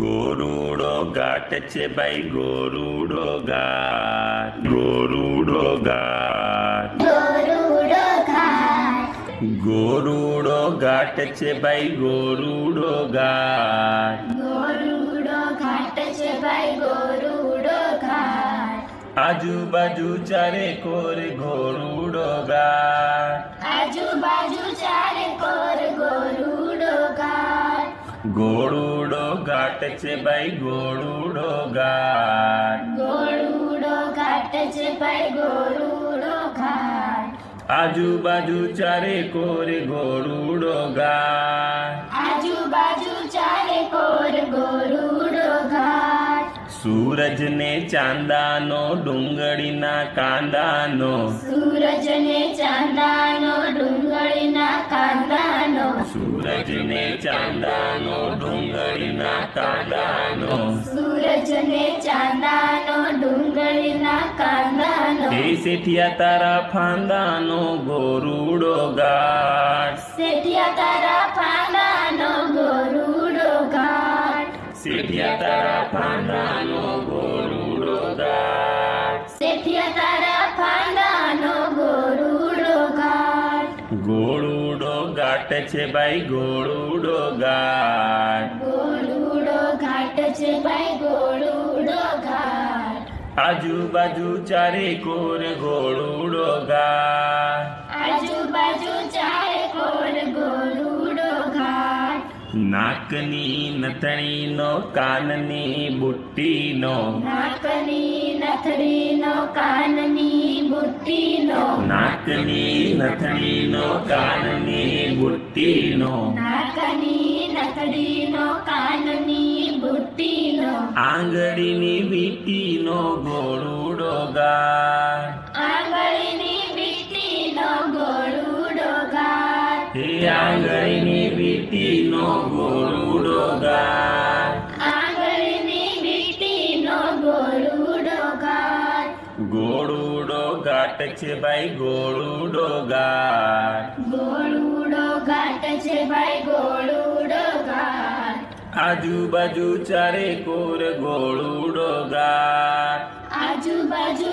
গরুড় গাছে ভাই গরুড় গাছ গরুড় গাছ গরুড় গাটছে ভাই গরুড় গাছ আজু বাজু চারে করে গরুড় গাছ আজু বাজু চারে কোর গরুড়ো গাটছে ভাই গরুড়ো গাট গরুড়ো গাটছে ভাই গরুড়ো ঘাট আজু বাজু চারে করে গরুড়ো গাট আজু বাজু চারে করে গরু સૂરજને ચાંદાનો ડુંગળીના કાંદાનો સૂરજને ચાંદાનો ડુંગળીના કાંદાનો સૂરજને ચાંદાનો ડુંગળીના કાંદાનો સૂરજને ચાંદાનો ડુંગળીના કાંદાનો હે સેઠિયા તારા ફાંદાનો ગોરુડો ગાઢ સેઠિયા તારા ફાંદા Se piatarapandano goruroga Se piatarapandano gorurogat ગોળુડો છે ભાઈ ગોળુડો ઘાટ ગોળુડો ઘાટ છે ભાઈ ગોળુડો ઘાટ આજુબાજુ ચારે કોર ગોળુડો ઘાટ નાકની નથણીનો કાનની બુટ્ટીનો નાકની નથણીનો કાનની બુટ્ટીનો નાકની નથણીનો કાનની બુટ્ટીનો નાકની નથણીનો કાનની બુટ્ટીનો આંગળીની વીટીનો ગોળુડો ગાય આંગળીની વીટીનો ગોળુડો ગાય આંગળીની বিটি নগর উড়গার আগর নি বিটি নগর উড়গার গরুড় গাট ছে ভাই গরুড় গাট গরুড় গাট ছে ভাই গরুড় গাট આજુબાજુ ચારે કોર ગોળુડો ગાટ આજુબાજુ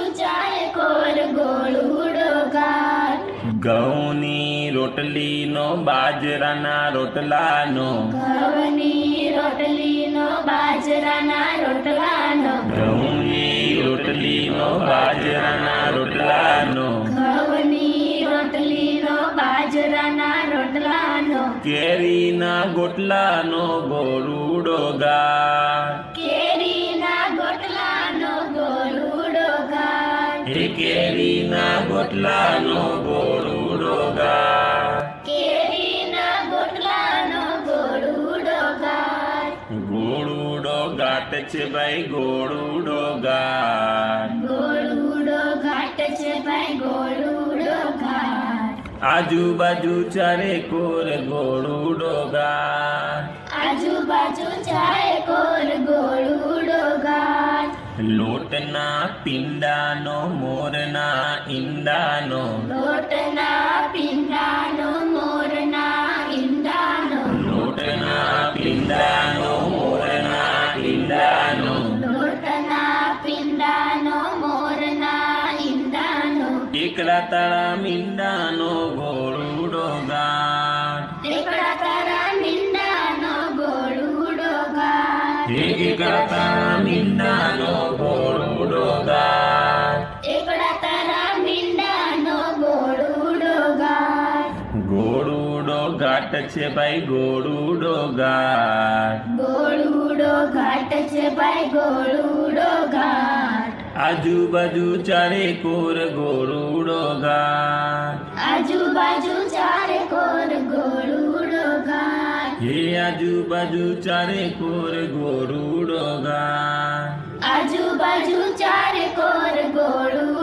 રોટલીનો બાજરાના રોટલાનો ઘઉંની રોટલીનો બાજરાના રોટલાનો ઘઉંની રોટલીનો બાજરાના રોટલાનો ઘઉંની રોટલીનો બાજરાના રોટલાનો કેરીના ગોટલાનો ગોરુડો ગા કેરીના ગોટલાનો ગોળો છે ભાઈ ગોળુડો ગાટ ગોળુડો ઘાટ છે ભાઈ ગોળુડો ઘાટ આજુબાજુ ચારે કોર ગોળુડો ગાટ આજુબાજુ ચારે કોર ગોળુડો ગાટ લોટના પિંડાનો મોરના ઈંડાનો લોટના પિંડા એકલા તારા મીંડાનો ગોળુડો ગાઢ એકલા તારા મીંડાનો ગોળુડો ગાઢ એકલા તારા મીંડાનો ગોળુડો ગાઢ એકલા તારા મીંડાનો ગોળુડો ગાઢ ગોળુડો ગાટ છે ભાઈ ગોળુડો ગાઢ ઘાટ છે ભાઈ ગોળુડો ઘાટ આજુબાજુ ચારે કોર ગોળુડો ઘાટ આજુબાજુ ચારે કોર ગોળુડો ઘાટ હે આજુબાજુ ચારે કોર ગોળુડો ઘાટ આજુબાજુ ચારે કોર ગોળુડો